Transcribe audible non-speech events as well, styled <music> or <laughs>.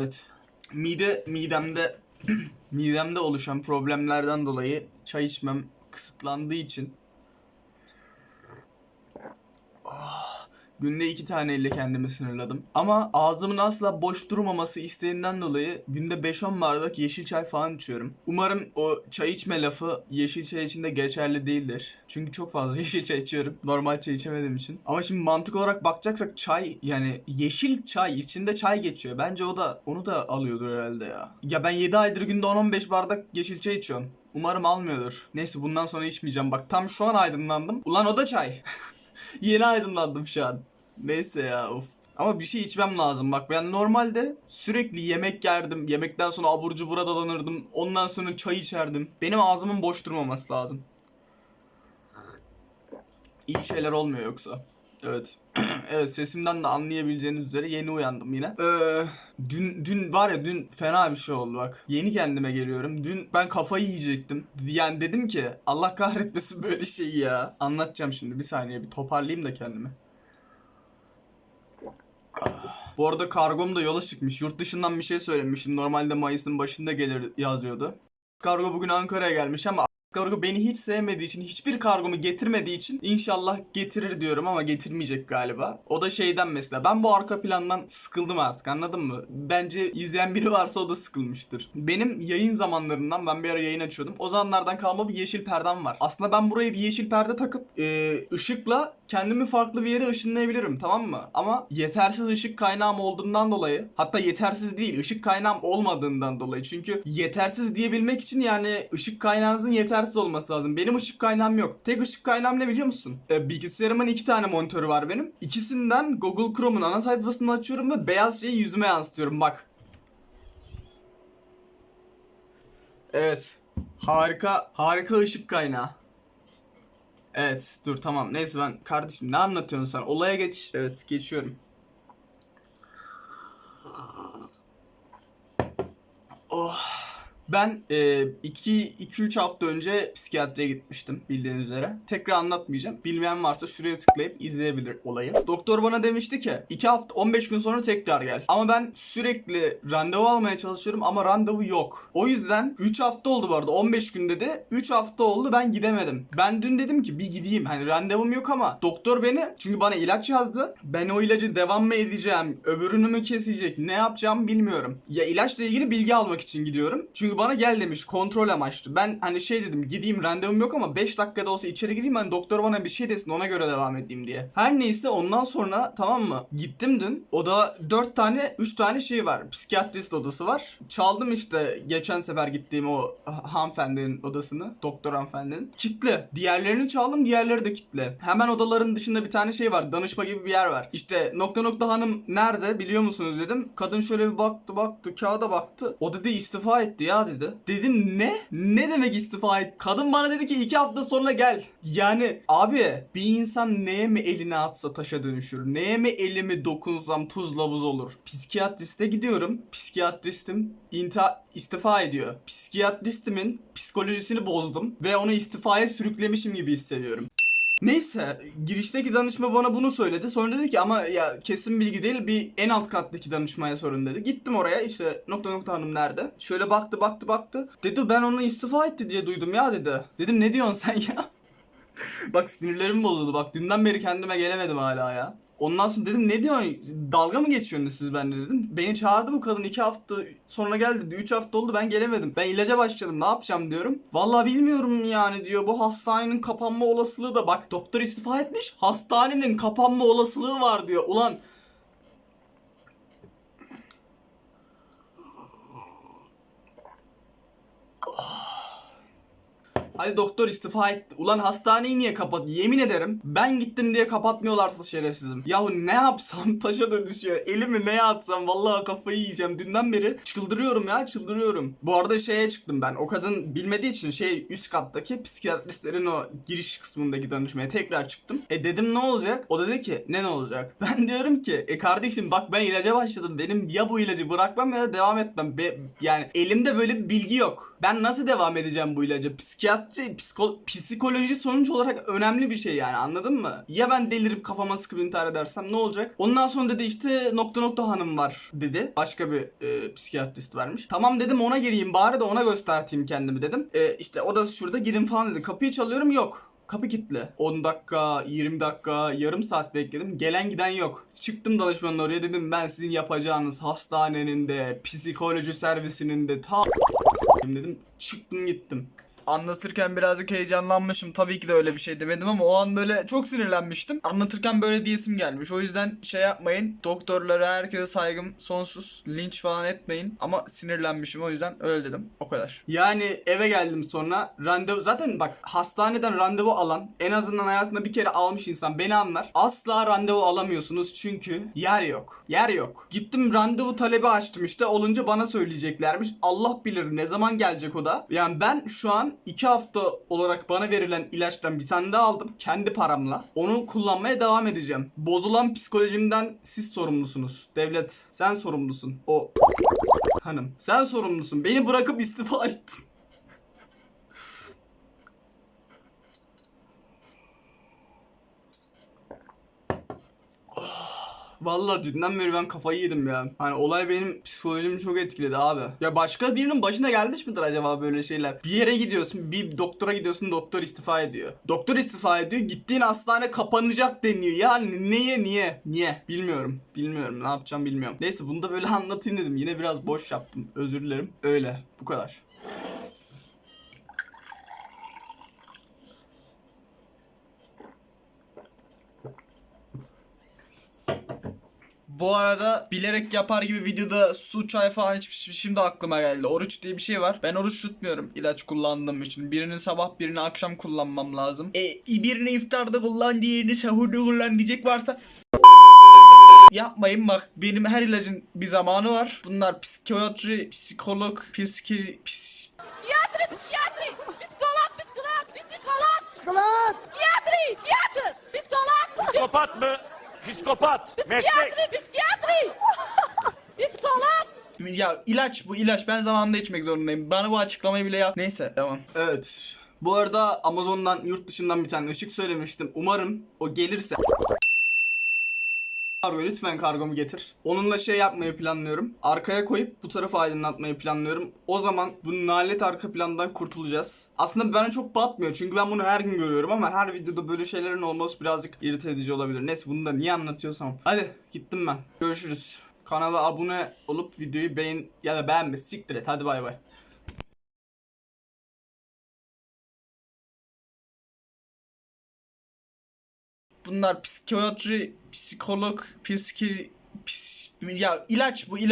Evet. Mide midemde <clears throat> midemde oluşan problemlerden dolayı çay içmem kısıtlandığı için günde iki taneyle kendimi sınırladım. Ama ağzımın asla boş durmaması isteğinden dolayı günde 5-10 bardak yeşil çay falan içiyorum. Umarım o çay içme lafı yeşil çay için de geçerli değildir. Çünkü çok fazla <laughs> yeşil çay içiyorum. Normal çay içemediğim için. Ama şimdi mantık olarak bakacaksak çay yani yeşil çay içinde çay geçiyor. Bence o da onu da alıyordur herhalde ya. Ya ben 7 aydır günde 10-15 bardak yeşil çay içiyorum. Umarım almıyordur. Neyse bundan sonra içmeyeceğim. Bak tam şu an aydınlandım. Ulan o da çay. <laughs> Yeni aydınlandım şu an. Neyse ya of. Ama bir şey içmem lazım. Bak ben normalde sürekli yemek yerdim. Yemekten sonra abur cubura dalanırdım. Ondan sonra çay içerdim. Benim ağzımın boş durmaması lazım. İyi şeyler olmuyor yoksa. Evet. <clears throat> evet sesimden de anlayabileceğiniz üzere yeni uyandım yine. Ee, dün dün var ya dün fena bir şey oldu bak. Yeni kendime geliyorum. Dün ben kafayı yiyecektim. Yani dedim ki Allah kahretmesin böyle şeyi ya. Anlatacağım şimdi bir saniye bir toparlayayım da kendimi. Bu arada kargom da yola çıkmış. Yurt dışından bir şey söylemiştim. Normalde Mayıs'ın başında gelir yazıyordu. Kargo bugün Ankara'ya gelmiş ama kargo beni hiç sevmediği için, hiçbir kargomu getirmediği için inşallah getirir diyorum ama getirmeyecek galiba. O da şeyden mesela ben bu arka plandan sıkıldım artık anladın mı? Bence izleyen biri varsa o da sıkılmıştır. Benim yayın zamanlarından ben bir ara yayın açıyordum. O zamanlardan kalma bir yeşil perdem var. Aslında ben buraya bir yeşil perde takıp e, ışıkla kendimi farklı bir yere ışınlayabilirim tamam mı? Ama yetersiz ışık kaynağım olduğundan dolayı hatta yetersiz değil ışık kaynağım olmadığından dolayı çünkü yetersiz diyebilmek için yani ışık kaynağınızın yetersiz olması lazım. Benim ışık kaynağım yok. Tek ışık kaynağım ne biliyor musun? Ee, bilgisayarımın iki tane monitörü var benim. İkisinden Google Chrome'un ana sayfasını açıyorum ve beyaz şeyi yüzüme yansıtıyorum bak. Evet. Harika, harika ışık kaynağı. Evet dur tamam. Neyse ben kardeşim ne anlatıyorsun sen? Olaya geç. Evet geçiyorum. Oh ben 2-3 hafta önce psikiyatriye gitmiştim bildiğiniz üzere. Tekrar anlatmayacağım. Bilmeyen varsa şuraya tıklayıp izleyebilir olayı. Doktor bana demişti ki 2 hafta 15 gün sonra tekrar gel. Ama ben sürekli randevu almaya çalışıyorum ama randevu yok. O yüzden 3 hafta oldu bu arada 15 gün dedi. 3 hafta oldu ben gidemedim. Ben dün dedim ki bir gideyim. Hani randevum yok ama doktor beni çünkü bana ilaç yazdı. Ben o ilacı devam mı edeceğim? Öbürünü mü kesecek? Ne yapacağımı bilmiyorum. Ya ilaçla ilgili bilgi almak için gidiyorum. Çünkü bana gel demiş kontrol amaçlı. Ben hani şey dedim gideyim randevum yok ama 5 dakikada olsa içeri gireyim hani doktor bana bir şey desin ona göre devam edeyim diye. Her neyse ondan sonra tamam mı? Gittim dün. Oda 4 tane 3 tane şey var. Psikiyatrist odası var. Çaldım işte geçen sefer gittiğim o ha- hanımefendinin odasını. Doktor hanımefendinin. Kitli. Diğerlerini çaldım diğerleri de kitli. Hemen odaların dışında bir tane şey var. Danışma gibi bir yer var. İşte nokta nokta hanım nerede biliyor musunuz dedim. Kadın şöyle bir baktı baktı kağıda baktı. O dedi istifa etti ya dedi. Dedim ne? Ne demek istifa et? Kadın bana dedi ki iki hafta sonra gel. Yani abi bir insan neye mi elini atsa taşa dönüşür? Neye mi elimi dokunsam tuzla buz olur? Psikiyatriste gidiyorum. Psikiyatristim inta istifa ediyor. Psikiyatristimin psikolojisini bozdum ve onu istifaya sürüklemişim gibi hissediyorum. Neyse girişteki danışma bana bunu söyledi. Sonra dedi ki ama ya kesin bilgi değil bir en alt kattaki danışmaya sorun dedi. Gittim oraya işte nokta nokta hanım nerede? Şöyle baktı baktı baktı. Dedi ben onu istifa etti diye duydum ya dedi. Dedim ne diyorsun sen ya? <laughs> bak sinirlerim bozuldu bak dünden beri kendime gelemedim hala ya. Ondan sonra dedim ne diyorsun dalga mı geçiyorsunuz siz benimle dedim. Beni çağırdı bu kadın iki hafta sonra gel dedi. Üç hafta oldu ben gelemedim. Ben ilaca başladım ne yapacağım diyorum. Vallahi bilmiyorum yani diyor bu hastanenin kapanma olasılığı da bak doktor istifa etmiş. Hastanenin kapanma olasılığı var diyor. Ulan Hadi doktor istifa etti. Ulan hastaneyi niye kapat? Yemin ederim ben gittim diye kapatmıyorlarsa şerefsizim. Yahu ne yapsam <laughs> taşa dönüşüyor. Elimi neye atsam vallahi kafayı yiyeceğim. Dünden beri çıldırıyorum ya çıldırıyorum. Bu arada şeye çıktım ben. O kadın bilmediği için şey üst kattaki psikiyatristlerin o giriş kısmındaki danışmaya tekrar çıktım. E dedim ne olacak? O da dedi ki ne ne olacak? <laughs> Ben diyorum ki e kardeşim bak ben ilaca başladım. Benim ya bu ilacı bırakmam ya da devam etmem. Be- yani elimde böyle bir bilgi yok. Ben nasıl devam edeceğim bu ilaca? Psiko- psikoloji sonuç olarak önemli bir şey yani anladın mı? Ya ben delirip kafama sıkıp intihar edersem ne olacak? Ondan sonra dedi işte nokta nokta hanım var dedi. Başka bir e, psikiyatrist vermiş. Tamam dedim ona gireyim bari de ona gösterteyim kendimi dedim. E, işte o da şurada girin falan dedi. Kapıyı çalıyorum yok. Kapı kilitli. 10 dakika, 20 dakika, yarım saat bekledim. Gelen giden yok. Çıktım danışmanın oraya dedim ben sizin yapacağınız hastanenin de, psikoloji servisinin de ta dedim. Çıktım gittim. Anlatırken birazcık heyecanlanmışım. Tabii ki de öyle bir şey demedim ama o an böyle çok sinirlenmiştim. Anlatırken böyle diyesim gelmiş. O yüzden şey yapmayın. Doktorlara herkese saygım sonsuz. Linç falan etmeyin. Ama sinirlenmişim o yüzden öyle dedim. O kadar. Yani eve geldim sonra randevu zaten bak hastaneden randevu alan en azından hayatında bir kere almış insan beni anlar. Asla randevu alamıyorsunuz çünkü yer yok. Yer yok. Gittim randevu talebi açtım işte olunca bana söyleyeceklermiş. Allah bilir ne zaman gelecek o da. Yani ben şu an 2 hafta olarak bana verilen ilaçtan bir tane daha aldım. Kendi paramla. Onu kullanmaya devam edeceğim. Bozulan psikolojimden siz sorumlusunuz. Devlet sen sorumlusun. O hanım. Sen sorumlusun. Beni bırakıp istifa ettin. Vallahi dünden beri ben kafayı yedim ya. Hani olay benim psikolojimi çok etkiledi abi. Ya başka birinin başına gelmiş midir acaba böyle şeyler? Bir yere gidiyorsun, bir doktora gidiyorsun, doktor istifa ediyor. Doktor istifa ediyor, gittiğin hastane kapanacak deniyor. Ya niye niye? Niye? Bilmiyorum. Bilmiyorum. Ne yapacağım bilmiyorum. Neyse bunu da böyle <laughs> anlatayım dedim. Yine biraz boş yaptım. Özür dilerim. Öyle. Bu kadar. Bu arada bilerek yapar gibi videoda su çay falan içmiş şimdi aklıma geldi. Oruç diye bir şey var. Ben oruç tutmuyorum ilaç kullandığım için. Birini sabah birini akşam kullanmam lazım. E birini iftarda kullan diğerini sahurda kullan diyecek varsa <laughs> Yapmayın bak benim her ilacın bir zamanı var. Bunlar psikiyatri, psikolog, psiki, pis... Psikiatri, psikiatri, psikolog, psikolog, psikolog. Psikolog. Psikiyatri, psikiyatr, psikolog. Psikopat mı? Psikopat. Meslek. Psikiyatri, psikiyatri. <laughs> Psikolog. Ya ilaç bu ilaç ben zamanında içmek zorundayım. Bana bu açıklamayı bile yap. Neyse devam. Evet. Bu arada Amazon'dan yurt dışından bir tane ışık söylemiştim. Umarım o gelirse Kargo lütfen kargomu getir. Onunla şey yapmayı planlıyorum. Arkaya koyup bu tarafa aydınlatmayı planlıyorum. O zaman bu nalet arka plandan kurtulacağız. Aslında bana çok batmıyor çünkü ben bunu her gün görüyorum ama her videoda böyle şeylerin olması birazcık irite edici olabilir. Neyse bunu da niye anlatıyorsam. Hadi gittim ben. Görüşürüz. Kanala abone olup videoyu beğen ya da beğenme siktir et. Hadi bay bay. Bunlar psikiyatri, psikolog, psiki, pis, ya ilaç bu ilaç.